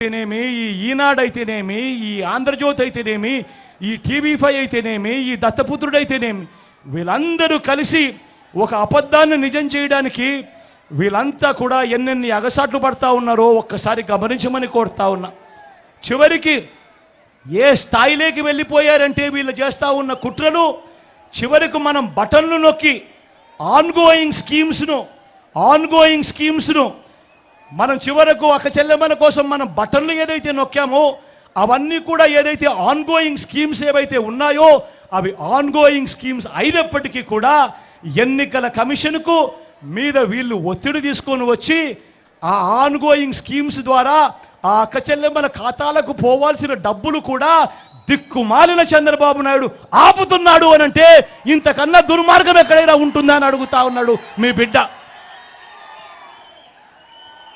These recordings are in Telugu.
అయితేనేమి ఈ ఈనాడు అయితేనేమి ఈ ఆంధ్రజ్యోతి అయితేనేమి ఈ టీవీ ఫైవ్ అయితేనేమి ఈ దత్తపుత్రుడైతేనేమి వీళ్ళందరూ కలిసి ఒక అబద్ధాన్ని నిజం చేయడానికి వీళ్ళంతా కూడా ఎన్నెన్ని అగసాట్లు పడతా ఉన్నారో ఒక్కసారి గమనించమని కోరుతా ఉన్నా. చివరికి ఏ స్థాయిలోకి వెళ్ళిపోయారంటే వీళ్ళు చేస్తూ ఉన్న కుట్రలు చివరికి మనం బటన్లు నొక్కి ఆన్గోయింగ్ స్కీమ్స్ను ఆన్గోయింగ్ స్కీమ్స్ను మనం చివరకు ఒక చెల్లెమ్మల కోసం మనం బటన్లు ఏదైతే నొక్కామో అవన్నీ కూడా ఏదైతే ఆన్గోయింగ్ స్కీమ్స్ ఏవైతే ఉన్నాయో అవి ఆన్గోయింగ్ స్కీమ్స్ అయినప్పటికీ కూడా ఎన్నికల కమిషన్కు మీద వీళ్ళు ఒత్తిడి తీసుకొని వచ్చి ఆ ఆన్గోయింగ్ స్కీమ్స్ ద్వారా ఆ అక్క చెల్లెమ్మల ఖాతాలకు పోవాల్సిన డబ్బులు కూడా దిక్కుమాలిన చంద్రబాబు నాయుడు ఆపుతున్నాడు అనంటే ఇంతకన్నా దుర్మార్గం ఎక్కడైనా ఉంటుందా అని అడుగుతా ఉన్నాడు మీ బిడ్డ.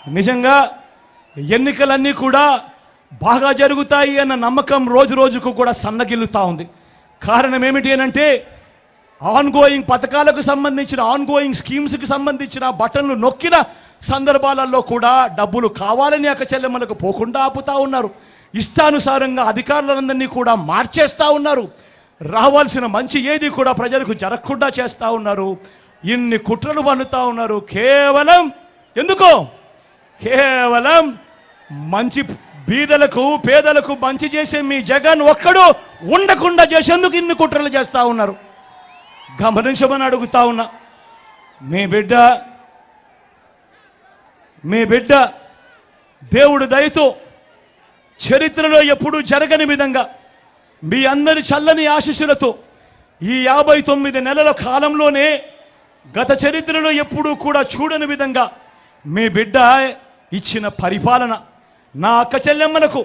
నిజంగా ఎన్నికలన్నీ కూడా బాగా జరుగుతాయి అన్న నమ్మకం రోజు రోజుకు కూడా సన్నగిల్లుతా ఉంది. కారణం ఏమిటి అనంటే ఆన్గోయింగ్ పథకాలకు సంబంధించిన ఆన్గోయింగ్ స్కీమ్స్కి సంబంధించిన బటన్లు నొక్కిన సందర్భాలలో కూడా డబ్బులు కావాలని అక్క చెల్లెమ్మలకు పోకుండా ఆపుతా ఉన్నారు. ఇష్టానుసారంగా అధికారులందరినీ కూడా మార్చేస్తూ ఉన్నారు. రావాల్సిన మంచి ఏది కూడా ప్రజలకు జరగకుండా చేస్తూ ఉన్నారు. ఇన్ని కుట్రలు పన్నుతా ఉన్నారు. కేవలం ఎందుకో? కేవలం మంచి బీదలకు పేదలకు మంచి చేసే మీ జగన్ ఒక్కడు ఉండకుండా చేసేందుకు ఇన్ని కుట్రలు చేస్తా ఉన్నారు. గమనించమని అడుగుతా ఉన్నా. మీ బిడ్డ మీ బిడ్డ దేవుడు దయతో చరిత్రలో ఎప్పుడూ జరగని విధంగా మీ అందరి చల్లని ఆశీస్సులతో ఈ యాభై తొమ్మిది నెలల కాలంలోనే గత చరిత్రలో ఎప్పుడూ కూడా చూడని విధంగా మీ బిడ్డ ఇచ్చిన పరిపాలన నా అక్క చెల్లెమ్మలకు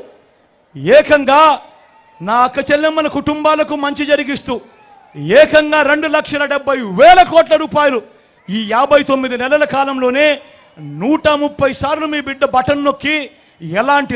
ఏకంగా నా అక్క చెల్లెమ్మల కుటుంబాలకు మంచి జరిగిస్తూ ఏకంగా రెండు లక్షల డెబ్బై వేల కోట్ల రూపాయలు ఈ యాభై తొమ్మిది నెలల కాలంలోనే నూట ముప్పై సార్లు మీ బిడ్డ బటన్ నొక్కి ఎలాంటి